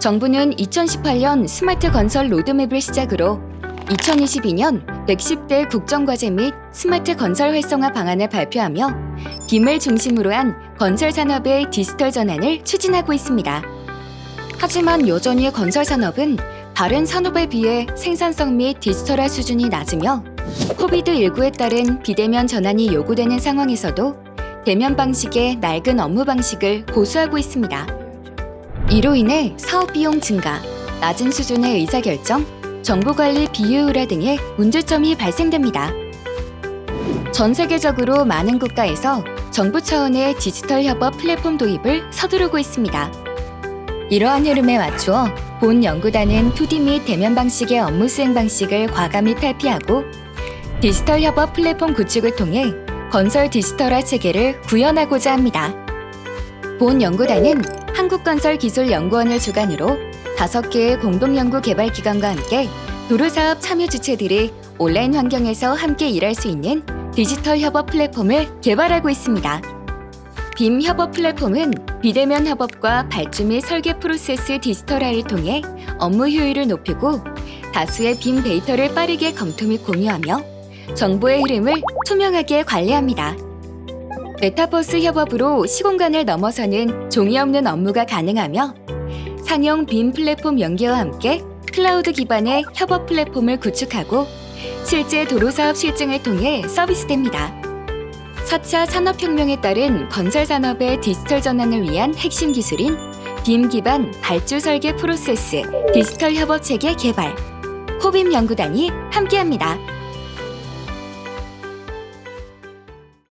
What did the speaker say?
정부는 2018년 스마트 건설 로드맵을 시작으로 2022년 110대 국정과제 및 스마트 건설 활성화 방안을 발표하며 빔을 중심으로 한 건설 산업의 디지털 전환을 추진하고 있습니다. 하지만 여전히 건설 산업은 다른 산업에 비해 생산성 및 디지털화 수준이 낮으며 코비드19에 따른 비대면 전환이 요구되는 상황에서도 대면 방식의 낡은 업무 방식을 고수하고 있습니다. 이로 인해 사업 비용 증가, 낮은 수준의 의사결정, 정보관리 비효율화 등의 문제점이 발생됩니다. 전 세계적으로 많은 국가에서 정부 차원의 디지털 협업 플랫폼 도입을 서두르고 있습니다. 이러한 흐름에 맞추어 본 연구단은 2D 및 대면 방식의 업무 수행 방식을 과감히 탈피하고 디지털 협업 플랫폼 구축을 통해 건설 디지털화 체계를 구현하고자 합니다. 본 연구단은 한국건설기술연구원을 주관으로 다섯 개의 공동연구 개발 기관과 함께 도로사업 참여 주체들이 온라인 환경에서 함께 일할 수 있는 디지털 협업 플랫폼을 개발하고 있습니다. 빔 협업 플랫폼은 비대면 협업과 발주 및 설계 프로세스 디지털화를 통해 업무 효율을 높이고 다수의 빔 데이터를 빠르게 검토 및 공유하며 정보의 흐름을 투명하게 관리합니다. 메타버스 협업으로 시공간을 넘어서는 종이 없는 업무가 가능하며 상용 빔 플랫폼 연계와 함께 클라우드 기반의 협업 플랫폼을 구축하고 실제 도로 사업 실증을 통해 서비스됩니다. 4차 산업혁명에 따른 건설 산업의 디지털 전환을 위한 핵심 기술인 빔 기반 발주 설계 프로세스 디지털 협업 체계 개발 코빔 연구단이 함께합니다.